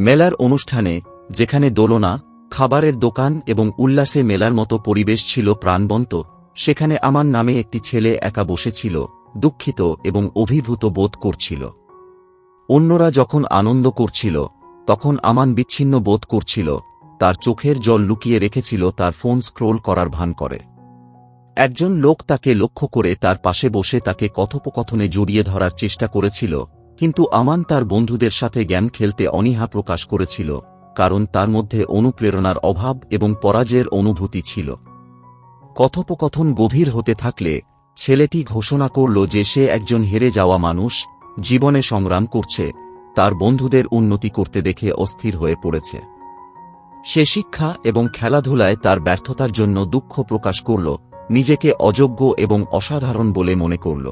মেলার অনুষ্ঠানে, যেখানে দোলনা, খাবারের দোকান এবং উল্লাসে মেলার মতো পরিবেশ ছিল প্রাণবন্ত, সেখানে আমার নামে একটি ছেলে একা বসেছিল, দুঃখিত এবং অভিভূত বোধ করছিল। অন্যরা যখন আনন্দ করছিল, তখন আমান বিচ্ছিন্ন বোধ করছিল, তার চোখের জল লুকিয়ে রেখেছিল, তার ফোন স্ক্রোল করার ভান করে। একজন লোক তাকে লক্ষ্য করে তার পাশে বসে তাকে কথোপকথনে জড়িয়ে ধরার চেষ্টা করেছিল কিন্তু আমান তার বন্ধুদের সাথে জ্ঞান খেলতে অনীহা প্রকাশ করেছিল, কারণ তার মধ্যে অনুপ্রেরণার অভাব এবং পরাজয়ের অনুভূতি ছিল। কথোপকথন গভীর হতে থাকলে, ছেলেটি ঘোষণা করল যে সে একজন হেরে যাওয়া মানুষ, জীবনে সংগ্রাম করছে, তার বন্ধুদের উন্নতি করতে দেখে অস্থির হয়ে পড়েছে। সে শিক্ষা এবং খেলাধুলায় তার ব্যর্থতার জন্য দুঃখ প্রকাশ করল, নিজেকে অযোগ্য এবং অসাধারণ বলে মনে করল।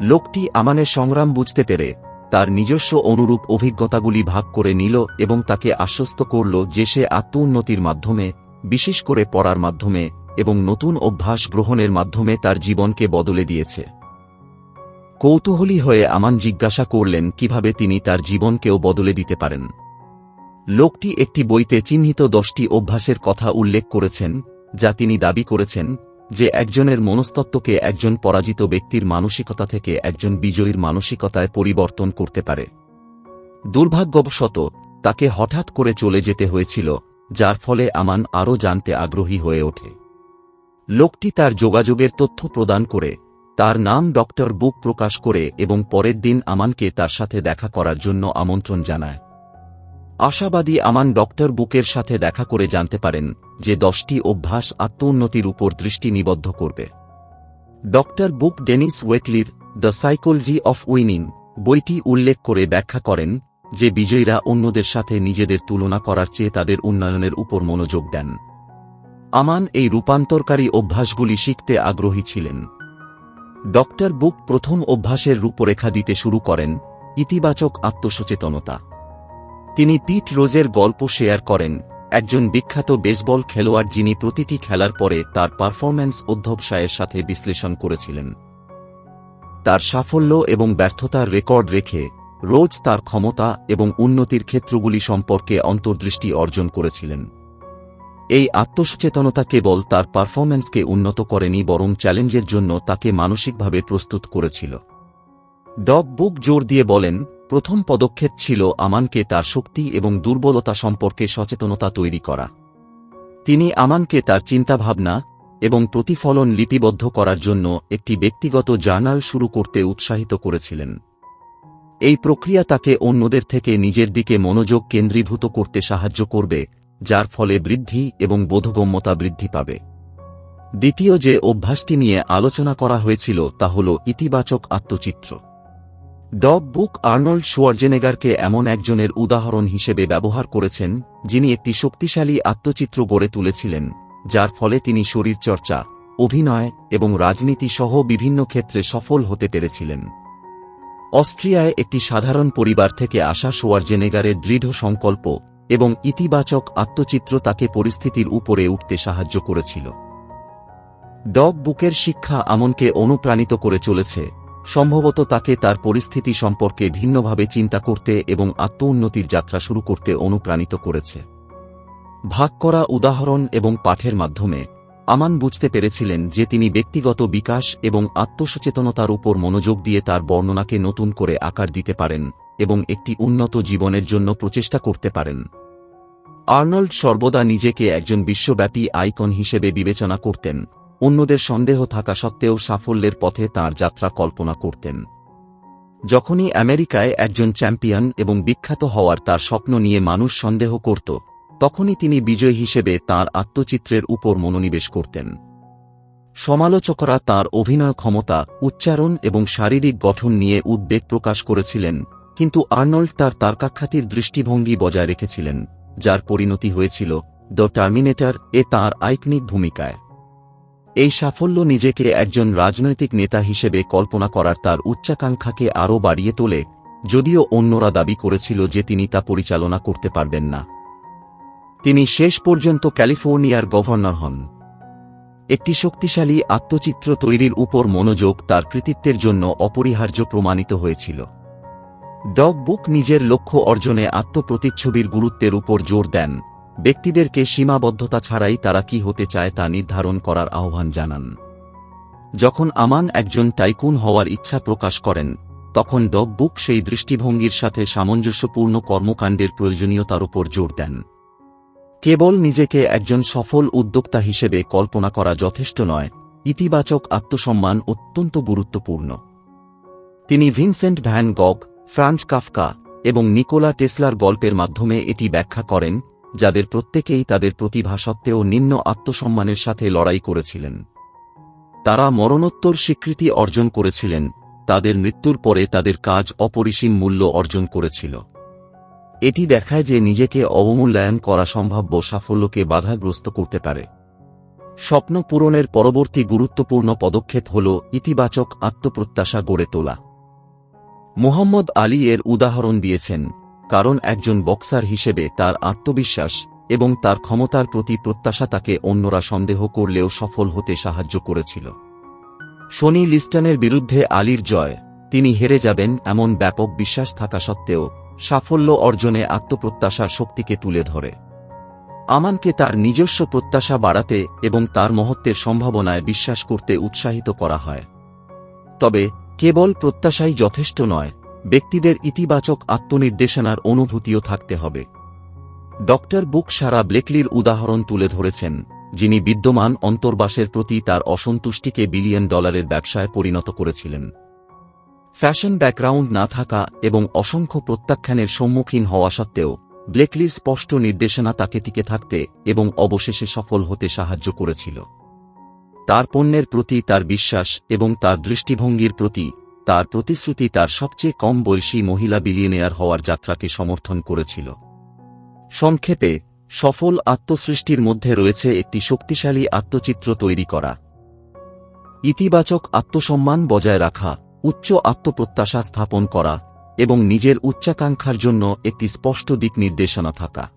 লোকটি আমানের সংগ্রাম বুঝতে পেরে তার নিজস্ব অনুরূপ অভিজ্ঞতাগুলি ভাগ করে নিল এবং তাকে আশ্বস্ত করল যে সে আত্ম উন্নতির মাধ্যমে, বিশেষ করে পড়ার মাধ্যমে এবং নতুন অভ্যাস গ্রহণের মাধ্যমে তার জীবনকে বদলে দিয়েছে। কৌতূহলী হয়ে আমান জিজ্ঞাসা করলেন কীভাবে তিনি তার জীবনকেও বদলে দিতে পারেন। লোকটি একটি বইতে চিহ্নিত দশটি অভ্যাসের কথা উল্লেখ করেছেন, যা তিনি দাবি করেছেন যে একজনের মনস্তত্ত্বকে একজন পরাজিত ব্যক্তির মানসিকতা থেকে একজন বিজয়ীর মানসিকতায় পরিবর্তন করতে পারে। দুর্ভাগ্যবশত, তাকে হঠাৎ করে চলে যেতে হয়েছিল, যার ফলে আমান আরও জানতে আগ্রহী হয়ে ওঠে। লোকটি তার যোগাযোগের তথ্য প্রদান করে, তার নাম ডক্টর বুক প্রকাশ করে এবং পরের দিন আমানকে তার সাথে দেখা করার জন্য আমন্ত্রণ জানায়। আশাবাদী আমান ডক্টর বুকের সাথে দেখা করে জানতে পারেন যে দশটি অভ্যাস আত্মোন্নতির উপর দৃষ্টি নিবদ্ধ করবে। ডক্টর বুক ডেনিস ওয়েটলির দ্য সাইকোলজি অফ উইনিং বইটি উল্লেখ করে ব্যাখ্যা করেন যে বিজয়ীরা অন্যদের সাথে নিজেদের তুলনা করার চেয়ে তাদের উন্নয়নের উপর মনোযোগ দেন। আমান এই রূপান্তরকারী অভ্যাসগুলি শিখতে আগ্রহী ছিলেন। ডক্টর বুক প্রথম অভ্যাসের রূপরেখা দিতে শুরু করেন ইতিবাচক আত্মসচেতনতা। তিনি পিট রোজের গল্প শেয়ার করেন, একজন বিখ্যাত বেসবল খেলোয়াড় যিনি প্রতিটি খেলার পরে তার পারফরম্যান্স অধ্যবসায়ের সাথে বিশ্লেষণ করেছিলেন। তার সাফল্য এবং ব্যর্থতার রেকর্ড রেখে রোজ তার ক্ষমতা এবং উন্নতির ক্ষেত্রগুলি সম্পর্কে অন্তর্দৃষ্টি অর্জন করেছিলেন। এই আত্মসচেতনতা কেবল তার পারফরম্যান্সকে উন্নত করেনি, বরং চ্যালেঞ্জের জন্য তাকে মানসিকভাবে প্রস্তুত করেছিল। ডগ বুক জোর দিয়ে বলেন প্রথম পদক্ষেপ ছিল আমানকে তার শক্তি এবং দুর্বলতা সম্পর্কে সচেতনতা তৈরি করা। তিনি আমানকে তার চিন্তাভাবনা এবং প্রতিফলন লিপিবদ্ধ করার জন্য একটি ব্যক্তিগত জার্নাল শুরু করতে উৎসাহিত করেছিলেন। এই প্রক্রিয়া তাকে অন্যদের থেকে নিজের দিকে মনোযোগ কেন্দ্রীভূত করতে সাহায্য করবে, যার ফলে বৃদ্ধি এবং বোধগম্যতা বৃদ্ধি পাবে। দ্বিতীয় যে অভ্যাসটি নিয়ে আলোচনা করা হয়েছিল তা হল ইতিবাচক আত্মচিত্র। ডগ বুক আর্নল্ড শোয়ার্জেনেগারকে এমন একজনের উদাহরণ হিসেবে ব্যবহার করেছেন, যিনি একটি শক্তিশালী আত্মচিত্র গড়ে তুলেছিলেন, যার ফলে তিনি শরীরচর্চা, অভিনয় এবং রাজনীতি সহ বিভিন্ন ক্ষেত্রে সফল হতে পেরেছিলেন। অস্ট্রিয়ায় একটি সাধারণ পরিবার থেকে আসা শোয়ার্জেনেগারের দৃঢ় সংকল্প এবং ইতিবাচক আত্মচিত্র তাকে পরিস্থিতির উপরে উঠতে সাহায্য করেছিল। ডগ বুকের শিক্ষা আমনকে অনুপ্রাণিত করে চলেছে। সম্ভবত তাকে তার পরিস্থিতি সম্পর্কে ভিন্নভাবে চিন্তা করতে এবং আত্ম উন্নতির যাত্রা শুরু করতে অনুপ্রাণিত করেছে। ভাগ করা উদাহরণ এবং পাঠের মাধ্যমে, আমান বুঝতে পেরেছিলেন যে তিনি ব্যক্তিগত বিকাশ এবং আত্মসচেতনতার উপর মনোযোগ দিয়ে তার বর্ণনাকে নতুন করে আকার দিতে পারেন এবং একটি উন্নত জীবনের জন্য প্রচেষ্টা করতে পারেন। আর্নল্ড সর্বদা নিজেকে একজন বিশ্বব্যাপী আইকন হিসেবে বিবেচনা করতেন। অন্যদের সন্দেহ থাকা সত্ত্বেও সাফল্যের পথে তার যাত্রা কল্পনা করতেন। যখনই আমেরিকায় একজন চ্যাম্পিয়ন এবং বিখ্যাত হওয়ার তার স্বপ্ন নিয়ে মানুষ সন্দেহ করত, তখনই তিনি বিজয় হিসেবে তার আত্মচিত্রের উপর মনোনিবেশ করতেন। সমালোচকরা তার অভিনয় ক্ষমতা, উচ্চারণ এবং শারীরিক গঠন নিয়ে উদ্বেগ প্রকাশ করেছিলেন, কিন্তু আর্নল্ড তার তারকাখ্যাতির দৃষ্টিভঙ্গি বজায় রেখেছিলেন, যার পরিণতি হয়েছিল দ্য টার্মিনেটর এ তাঁর আইকনিক ভূমিকায়। এই সাফল্য নিজেকে একজন রাজনৈতিক নেতা হিসেবে কল্পনা করার তার উচ্চাকাঙ্ক্ষাকে আরও বাড়িয়ে তোলে, যদিও অন্যরা দাবি করেছিল যে তিনি তা পরিচালনা করতে পারবেন না। তিনি শেষ পর্যন্ত ক্যালিফোর্নিয়ার গভর্নর হন। একটি শক্তিশালী আত্মচিত্র তৈরির উপর মনোযোগ তার কৃতিত্বের জন্য অপরিহার্য প্রমাণিত হয়েছিল। ডগ বুক নিজের লক্ষ্য অর্জনে আত্মপ্রতিচ্ছবির গুরুত্বের উপর জোর দেন। ব্যক্তিদেরকে সীমাবদ্ধতা ছাড়াই তারা কি হতে চায় তা নির্ধারণ করার আহ্বান জানান। যখন আমান একজন টাইকুন হওয়ার ইচ্ছা প্রকাশ করেন, তখন ডগ বুক সেই দৃষ্টিভঙ্গির সাথে সামঞ্জস্যপূর্ণ কর্মকাণ্ডের প্রয়োজনীয়তার উপর জোর দেন। কেবল নিজেকে একজন সফল উদ্যোক্তা হিসেবে কল্পনা করা যথেষ্ট নয়, ইতিবাচক আত্মসম্মান অত্যন্ত গুরুত্বপূর্ণ। তিনি Vincent van Gogh France Kafka এবং নিকোলা টেসলার গল্পের মাধ্যমে এটি ব্যাখ্যা করেন যাদের প্রত্যেকেই তাদের প্রতিভা সত্ত্বেও নিম্ন আত্মসম্মানের সাথে লড়াই করেছিলেন। তারা মরণোত্তর স্বীকৃতি অর্জন করেছিলেন, তাদের মৃত্যুর পরে তাদের কাজ অপরিসীম মূল্য অর্জন করেছিল। এটি দেখায় যে নিজেকে অবমূল্যায়ন করা সম্ভাব্য সাফল্যকে বাধাগ্রস্ত করতে পারে। স্বপ্ন পূরণের পরবর্তী গুরুত্বপূর্ণ পদক্ষেপ হল ইতিবাচক আত্মপ্রত্যাশা গড়ে তোলা। মোহাম্মদ আলী এর উদাহরণ দিয়েছেন কারণ একজন বক্সার হিসেবে তার আত্মবিশ্বাস এবং তার ক্ষমতার প্রতি প্রত্যাশা তাকে অন্যরা সন্দেহ করলেও সফল হতে সাহায্য করেছিল। শনি লিস্টনের বিরুদ্ধে আলীর জয়, তিনি হেরে যাবেন এমন ব্যাপক বিশ্বাস থাকা সত্ত্বেও সাফল্য অর্জনে আত্মপ্রত্যাশার শক্তিকে তুলে ধরে। আমানকে তার নিজস্ব প্রত্যাশা বাড়াতে এবং তার মহত্বের সম্ভাবনায় বিশ্বাস করতে উৎসাহিত করা হয়। তবে কেবল প্রত্যাশাই যথেষ্ট নয় ব্যক্তিদের ইতিবাচক আত্মনির্দেশনার অনুভূতিও থাকতে হবে। ডক্টর বুক সারা ব্লেকলির উদাহরণ তুলে ধরেছেন, যিনি বিদ্যমান অন্তর্বাসের প্রতি তার অসন্তুষ্টিকে বিলিয়ন ডলারের ব্যবসায় পরিণত করেছিলেন। ফ্যাশন ব্যাকগ্রাউন্ড না থাকা এবং অসংখ্য প্রত্যাখ্যানের সম্মুখীন হওয়া সত্ত্বেও, ব্লেকলির স্পষ্ট নির্দেশনা তাকে টিকে থাকতে এবং অবশেষে সফল হতে সাহায্য করেছিল। তার পণ্যের প্রতি তার বিশ্বাস এবং তার দৃষ্টিভঙ্গির প্রতি তার প্রতিশ্রুতি তার সবচেয়ে কম বয়সী মহিলা বিলিয়নেয়ার হওয়ার যাত্রাকে সমর্থন করেছিল। সংক্ষেপে, সফল আত্মসৃষ্টির মধ্যে রয়েছে একটি শক্তিশালী আত্মচিত্র তৈরি করা। ইতিবাচক আত্মসম্মান বজায় রাখা, উচ্চ আত্মপ্রত্যাশা স্থাপন করা এবং নিজের উচ্চাকাঙ্ক্ষার জন্য একটি স্পষ্ট দিক নির্দেশনা থাকা।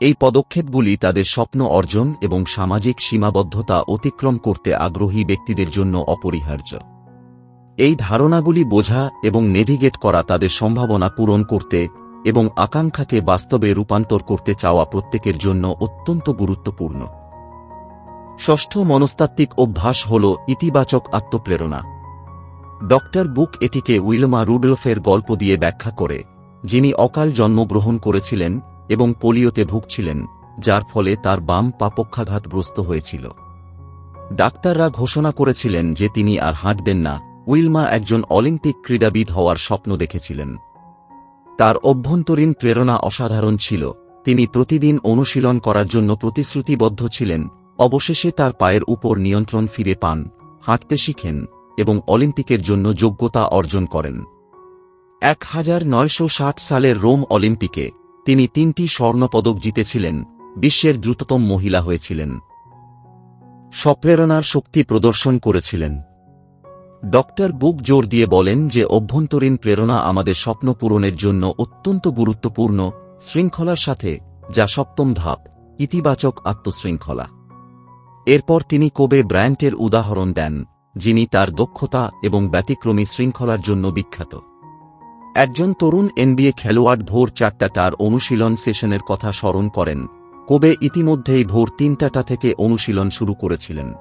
এই পদক্ষেপগুলি তাদের স্বপ্ন অর্জন এবং সামাজিক সীমাবদ্ধতা অতিক্রম করতে আগ্রহী ব্যক্তিদের জন্য অপরিহার্য। এই ধারণাগুলি বোঝা এবং নেভিগেট করা তাদের সম্ভাবনা পূরণ করতে এবং আকাঙ্ক্ষাকে বাস্তবে রূপান্তর করতে চাওয়া প্রত্যেকের জন্য অত্যন্ত গুরুত্বপূর্ণ। ষষ্ঠ মনস্তাত্ত্বিক অভ্যাস হল ইতিবাচক আত্মপ্রেরণা। ডক্টর বুক এটিকে উইলমা রুডলফের গল্প দিয়ে ব্যাখ্যা করে, যিনি অকাল জন্মগ্রহণ করেছিলেন এবং পোলিওতে ভুগছিলেন, যার ফলে তার বাম পা পক্ষাঘাতগ্রস্ত হয়েছিল। ডাক্তাররা ঘোষণা করেছিলেন যে তিনি আর হাঁটবেন না উইলমা একজন অলিম্পিক ক্রীড়াবিদ হওয়ার স্বপ্ন দেখেছিলেন। তার অভ্যন্তরীণ প্রেরণা অসাধারণ ছিল। তিনি প্রতিদিন অনুশীলন করার জন্য প্রতিশ্রুতিবদ্ধ ছিলেন। অবশেষে তার পায়ের উপর নিয়ন্ত্রণ ফিরে পান, হাঁটতে শিখেন এবং অলিম্পিকের জন্য যোগ্যতা অর্জন করেন। এক হাজার নয়শো ষাট সালের রোম অলিম্পিকে তিনি তিনটি স্বর্ণপদক জিতেছিলেন, বিশ্বের দ্রুততম মহিলা হয়েছিলেন। স্বপ্রেরণার শক্তি প্রদর্শন করেছিলেন। ডক্টর বুক জোর দিয়ে বলেন যে অভ্যন্তরীণ প্রেরণা আমাদের স্বপ্ন পূরণের জন্য অত্যন্ত গুরুত্বপূর্ণ শৃঙ্খলার সাথে, যা সপ্তম ধাপ, ইতিবাচক আত্মশৃঙ্খলা। এরপর তিনি কোবে ব্র্যান্টের উদাহরণ দেন, যিনি তার দক্ষতা এবং ব্যতিক্রমী শৃঙ্খলার জন্য বিখ্যাত। একজন তরুণ এনবিএ খেলোয়াড় ভোর চারটা তার অনুশীলন সেশনের কথা স্মরণ করেন, কোবে ইতিমধ্যেই ভোর তিনটাটা থেকে অনুশীলন শুরু করেছিলেন।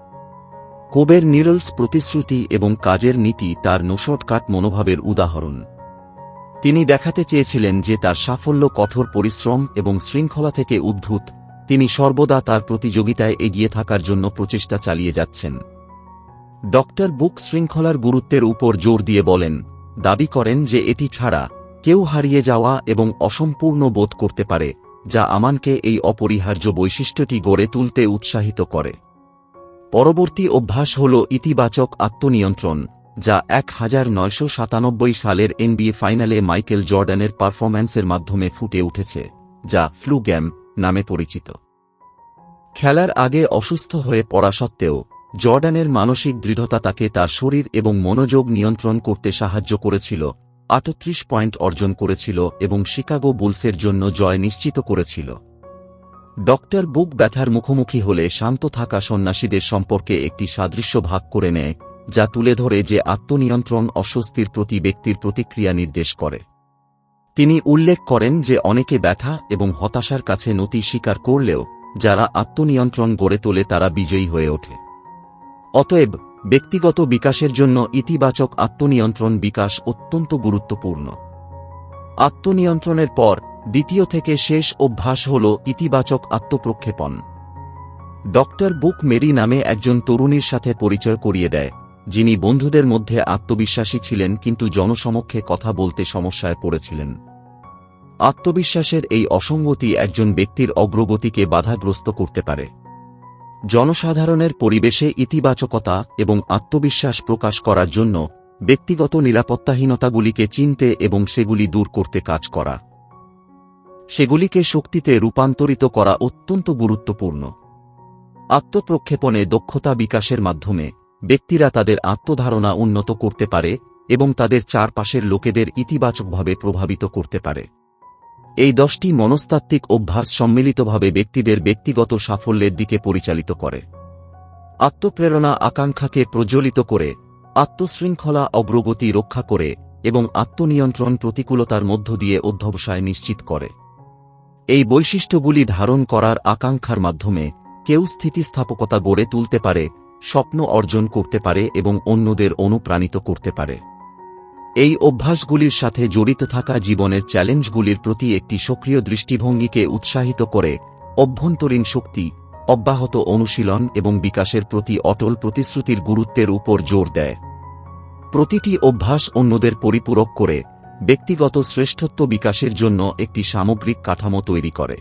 কোবের নিরলস প্রতিশ্রুতি এবং কাজের নীতি তার নোশটকাট মনোভাবের উদাহরণ। তিনি দেখাতে চেয়েছিলেন যে তার সাফল্য কঠোর পরিশ্রম এবং শৃঙ্খলা থেকে উদ্ভূত, তিনি সর্বদা তার প্রতিযোগিতায় এগিয়ে থাকার জন্য প্রচেষ্টা চালিয়ে যাচ্ছেন। ডক্টর বুক শৃঙ্খলার গুরুত্বের উপর জোর দিয়ে বলেন, দাবি করেন যে এটি ছাড়া কেউ হারিয়ে যাওয়া এবং অসম্পূর্ণ বোধ করতে পারে, যা আমানকে এই অপরিহার্য বৈশিষ্ট্যটি গড়ে তুলতে উৎসাহিত করে। পরবর্তী অভ্যাস হল ইতিবাচক আত্মনিয়ন্ত্রণ, যা এক হাজার নয়শো সাতানব্বই সালের এনবিএ ফাইনালে মাইকেল জর্ডানের পারফরম্যান্সের মাধ্যমে ফুটে উঠেছে, যা ফ্লু গ্যাম নামে পরিচিত। খেলার আগে অসুস্থ হয়ে পড়া সত্ত্বেও, জর্ডানের মানসিক দৃঢ়তা তাকে তার শরীর এবং মনোযোগ নিয়ন্ত্রণ করতে সাহায্য করেছিল, আটত্রিশ পয়েন্ট অর্জন করেছিল এবং শিকাগো বুলসের জন্য জয় নিশ্চিত করেছিল। ডক্টর বুক ব্যথার মুখোমুখি হলে শান্ত থাকা সন্ন্যাসীদের সম্পর্কে একটি সাদৃশ্য ভাগ করে নেয়, যা তুলে ধরে যে আত্মনিয়ন্ত্রণ অস্বস্তির প্রতি ব্যক্তির প্রতিক্রিয়া নির্দেশ করে। তিনি উল্লেখ করেন যে অনেকে ব্যথা এবং হতাশার কাছে নতি স্বীকার করলেও যারা আত্মনিয়ন্ত্রণ গড়ে তোলে তারা বিজয়ী হয়ে ওঠে। অতএব, ব্যক্তিগত বিকাশের জন্য ইতিবাচক আত্মনিয়ন্ত্রণ বিকাশ অত্যন্ত গুরুত্বপূর্ণ। আত্মনিয়ন্ত্রণের পর দ্বিতীয় থেকে শেষ অভ্যাস হল ইতিবাচক আত্মপ্রক্ষেপণ। ডক্টর বুক মেরি নামে একজন তরুণীর সাথে পরিচয় করিয়ে দেয়, যিনি বন্ধুদের মধ্যে আত্মবিশ্বাসী ছিলেন কিন্তু জনসমক্ষে কথা বলতে সমস্যায় পড়েছিলেন। আত্মবিশ্বাসের এই অসঙ্গতি একজন ব্যক্তির অগ্রগতিকে বাধাগ্রস্ত করতে পারে। জনসাধারণের পরিবেশে ইতিবাচকতা এবং আত্মবিশ্বাস প্রকাশ করার জন্য ব্যক্তিগত নিরাপত্তাহীনতাগুলিকে চিনতে এবং সেগুলি দূর করতে কাজ করা। সেগুলিকে শক্তিতে রূপান্তরিত করা অত্যন্ত গুরুত্বপূর্ণ। আত্মপ্রক্ষেপণে দক্ষতা বিকাশের মাধ্যমে ব্যক্তিরা তাদের আত্মধারণা উন্নত করতে পারে এবং তাদের চারপাশের লোকেদের ইতিবাচকভাবে প্রভাবিত করতে পারে। এই দশটি মনস্তাত্ত্বিক অভ্যাস সম্মিলিতভাবে ব্যক্তিদের ব্যক্তিগত সাফল্যের দিকে পরিচালিত করে। আত্মপ্রেরণা আকাঙ্ক্ষাকে প্রজ্বলিত করে, আত্মশৃঙ্খলা অগ্রগতি রক্ষা করে এবং আত্মনিয়ন্ত্রণ প্রতিকূলতার মধ্য দিয়ে অধ্যবসায় নিশ্চিত করে। এই বৈশিষ্ট্যগুলি ধারণ করার আকাঙ্ক্ষার মাধ্যমে কেউ স্থিতিস্থাপকতা গড়ে তুলতে পারে, স্বপ্ন অর্জন করতে পারে এবং অন্যদের অনুপ্রাণিত করতে পারে। এই অভ্যাসগুলির সাথে জড়িত থাকা জীবনের চ্যালেঞ্জগুলির প্রতি একটি সক্রিয় দৃষ্টিভঙ্গিকে উৎসাহিত করে অভ্যন্তরীণ শক্তি, অব্যাহত অনুশীলন এবং বিকাশের প্রতি অটল প্রতিশ্রুতির গুরুত্বের উপর জোর দেয়। প্রতিটি অভ্যাস অন্যদের পরিপূরক করে ব্যক্তিগত শ্রেষ্ঠত্ব বিকাশের জন্য একটি সামগ্রিক কাঠামো তৈরি করে।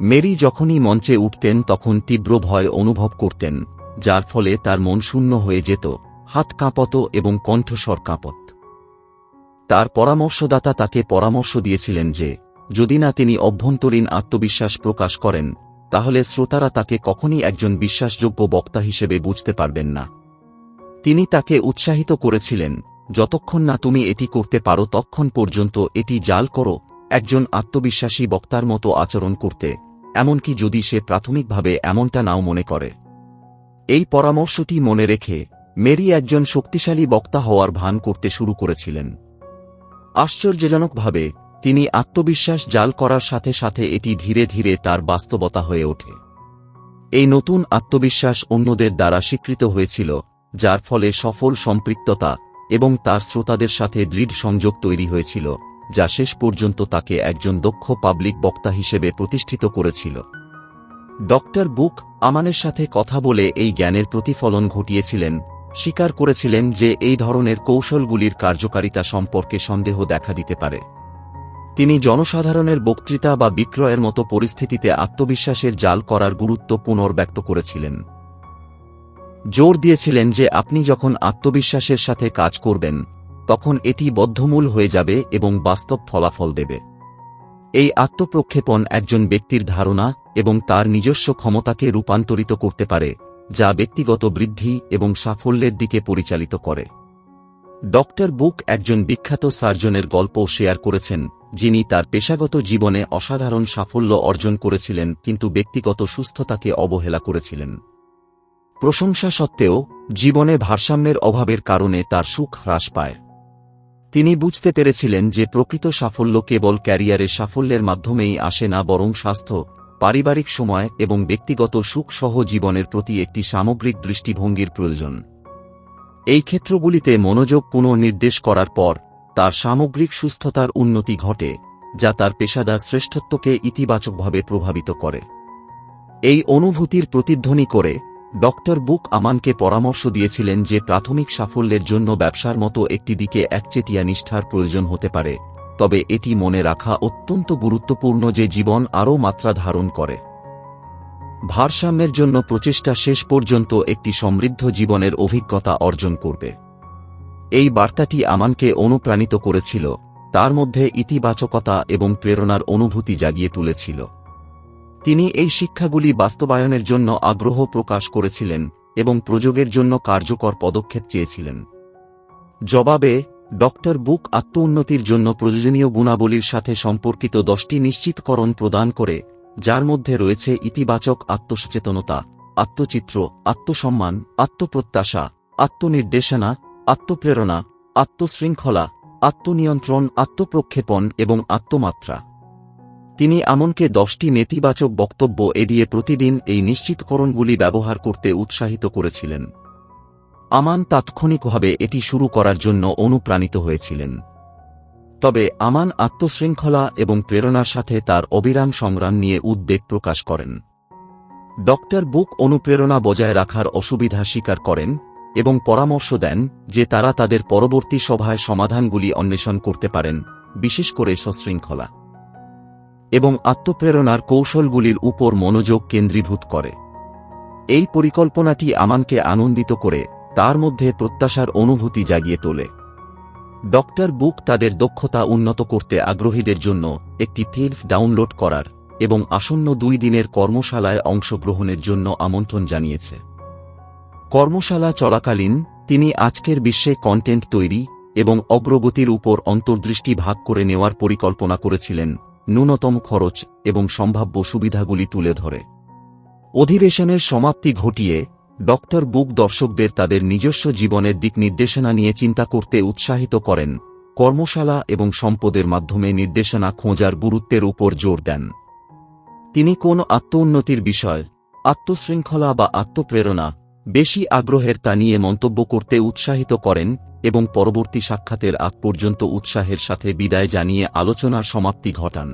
মেরি যখনই মঞ্চে উঠতেন তখন তীব্র ভয় অনুভব করতেন, যার ফলে তার মন শূন্য হয়ে যেত, হাত কাঁপত এবং কণ্ঠস্বর কাঁপত। তার পরামর্শদাতা তাকে পরামর্শ দিয়েছিলেন যে, যদি না তিনি অভ্যন্তরীণ আত্মবিশ্বাস প্রকাশ করেন, তাহলে শ্রোতারা তাকে কখনই একজন বিশ্বাসযোগ্য বক্তা হিসেবে বুঝতে পারবেন না। তিনি তাকে উৎসাহিত করেছিলেন যতক্ষণ না তুমি এটি করতে পারো তখন পর্যন্ত এটি জাল করো, একজন আত্মবিশ্বাসী বক্তার মতো আচরণ করতে। এমনকি যদি সে প্রাথমিকভাবে এমনটা নাও মনে করে। এই পরামর্শটি মনে রেখে মেরি একজন শক্তিশালী বক্তা হওয়ার ভান করতে শুরু করেছিলেন। আশ্চর্যজনকভাবে তিনি আত্মবিশ্বাস জাল করার সাথে সাথে এটি ধীরে ধীরে তার বাস্তবতা হয়ে ওঠে। এই নতুন আত্মবিশ্বাস অন্যদের দ্বারা স্বীকৃত হয়েছিল, যার ফলে সফল সম্পৃক্ততা এবং তার শ্রোতাদের সাথে দৃঢ় সংযোগ তৈরি হয়েছিল, যা শেষ পর্যন্ত তাকে একজন দক্ষ পাবলিক বক্তা হিসেবে প্রতিষ্ঠিত করেছিল। ডক্টর বুক আমানের সাথে কথা বলে এই জ্ঞানের প্রতিফলন ঘটিয়েছিলেন, স্বীকার করেছিলেন যে এই ধরনের কৌশলগুলির কার্যকারিতা সম্পর্কে সন্দেহ দেখা দিতে পারে। তিনি জনসাধারণের বক্তৃতা বা বিক্রয়ের মতো পরিস্থিতিতে আত্মবিশ্বাসের জাল করার গুরুত্ব পুনর্ব্যক্ত করেছিলেন। জোর দিয়েছিলেন যে আপনি যখন আত্মবিশ্বাসের সাথে কাজ করবেন, তখন এটি বদ্ধমূল হয়ে যাবে এবং বাস্তব ফলাফল দেবে। এই আত্মপ্রক্ষেপণ একজন ব্যক্তির ধারণা এবং তার নিজস্ব ক্ষমতাকে রূপান্তরিত করতে পারে, যা ব্যক্তিগত বৃদ্ধি এবং সাফল্যের দিকে পরিচালিত করে। ডক্টর বুক একজন বিখ্যাত সার্জনের গল্প শেয়ার করেছেন, যিনি তার পেশাগত জীবনে অসাধারণ সাফল্য অর্জন করেছিলেন, কিন্তু ব্যক্তিগত সুস্থতাকে অবহেলা করেছিলেন। প্রশংসা সত্ত্বেও, জীবনে ভারসাম্যের অভাবের কারণে তার সুখ হ্রাস পায়। তিনি বুঝতে পেরেছিলেন যে প্রকৃত সাফল্য কেবল ক্যারিয়ারের সাফল্যের মাধ্যমেই আসে না, বরং স্বাস্থ্য, পারিবারিক সময় এবং ব্যক্তিগত সুখ সহ জীবনের প্রতি একটি সামগ্রিক দৃষ্টিভঙ্গির প্রয়োজন। এই ক্ষেত্রগুলিতে মনোযোগ পুনর্নির্দেশ করার পর, তার সামগ্রিক সুস্থতার উন্নতি ঘটে, যা তার পেশাদার শ্রেষ্ঠত্বকে ইতিবাচকভাবে প্রভাবিত করে। এই অনুভূতির প্রতিধ্বনি করে ডক্টর বুক আমানকে পরামর্শ দিয়েছিলেন যে প্রাথমিক সাফল্যের জন্য ব্যবসার মতো একটি দিকে একচেটিয়া নিষ্ঠার প্রয়োজন হতে পারে, তবে এটি মনে রাখা অত্যন্ত গুরুত্বপূর্ণ যে জীবন আরও মাত্রা ধারণ করে। ভারসাম্যের জন্য প্রচেষ্টা শেষ পর্যন্ত একটি সমৃদ্ধ জীবনের অভিজ্ঞতা অর্জন করবে। এই বার্তাটি আমানকে অনুপ্রাণিত করেছিল, তার মধ্যে ইতিবাচকতা এবং প্রেরণার অনুভূতি জাগিয়ে তুলেছিল। তিনি এই শিক্ষাগুলি বাস্তবায়নের জন্য আগ্রহ প্রকাশ করেছিলেন এবং প্রযোগের জন্য কার্যকর পদক্ষেপ চেয়েছিলেন। জবাবে ডক্টর বুক আত্ম উন্নতির জন্য প্রয়োজনীয় গুণাবলীর সাথে সম্পর্কিত দশটি নিশ্চিতকরণ প্রদান করে, যার মধ্যে রয়েছে ইতিবাচক আত্মসচেতনতা, আত্মচিত্র, আত্মসম্মান, আত্মপ্রত্যাশা, আত্মনির্দেশনা, আত্মপ্রেরণা, আত্মশৃঙ্খলা, আত্মনিয়ন্ত্রণ, আত্মপ্রক্ষেপণ এবং আত্মমাত্রা। তিনি আমনকে দশটি নেতিবাচক বক্তব্য এড়িয়ে প্রতিদিন এই নিশ্চিতকরণগুলি ব্যবহার করতে উৎসাহিত করেছিলেন। আমান তাৎক্ষণিকভাবে এটি শুরু করার জন্য অনুপ্রাণিত হয়েছিলেন। তবে আমান আত্মশৃঙ্খলা এবং প্রেরণার সাথে তার অবিরাম সংগ্রাম নিয়ে উদ্বেগ প্রকাশ করেন। ডক্টর বুক অনুপ্রেরণা বজায় রাখার অসুবিধা স্বীকার করেন এবং পরামর্শ দেন যে তারা তাদের পরবর্তী সভায় সমাধানগুলি অন্বেষণ করতে পারেন, বিশেষ করে সশৃঙ্খলা। এবং আত্মপ্রেরণার কৌশলগুলির উপর মনোযোগ কেন্দ্রীভূত করে। এই পরিকল্পনাটি আমানকে আনন্দিত করে, তার মধ্যে প্রত্যাশার অনুভূতি জাগিয়ে তোলে। ডক্টর বুক তাদের দক্ষতা উন্নত করতে আগ্রহীদের জন্য একটি ফিল্ফ ডাউনলোড করার এবং আসন্ন দুই দিনের কর্মশালায় অংশগ্রহণের জন্য আমন্ত্রণ জানিয়েছে। কর্মশালা চলাকালীন, তিনি আজকের বিশ্বে কন্টেন্ট তৈরি এবং অগ্রগতির উপর অন্তর্দৃষ্টি ভাগ করে নেওয়ার পরিকল্পনা করেছিলেন। ন্যূনতম খরচ এবং সম্ভাব্য সুবিধাগুলি তুলে ধরে। অধিবেশনের সমাপ্তি ঘটিয়ে, ডক্টর বুক দর্শকদের তাদের নিজস্ব জীবনের দিক নির্দেশনা নিয়ে চিন্তা করতে উৎসাহিত করেন, কর্মশালা এবং সম্পদের মাধ্যমে নির্দেশনা খোঁজার গুরুত্বের উপর জোর দেন। তিনি কোন আত্মোন্নতির বিষয়, আত্মশৃঙ্খলা বা আত্মপ্রেরণা বেশি আগ্রহের তা নিয়ে মন্তব্য করতে উৎসাহিত করেন এবং পরবর্তী সাক্ষাতের আগ পর্যন্ত উৎসাহের সাথে বিদায় জানিয়ে আলোচনার সমাপ্তি ঘটান।